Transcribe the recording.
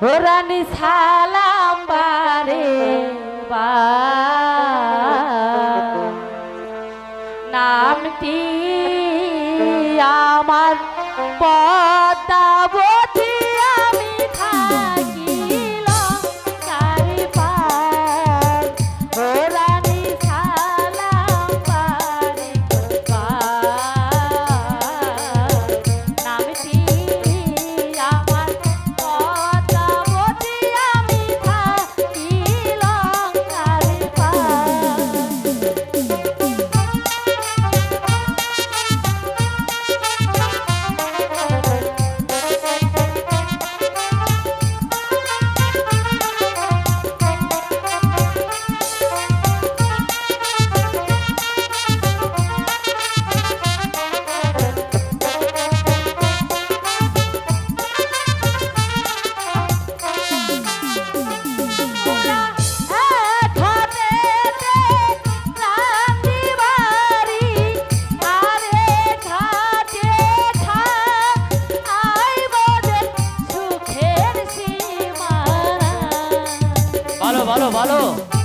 রানী সালাম বারে নামটি আমার পদ্মাবতী ভালো ভালো।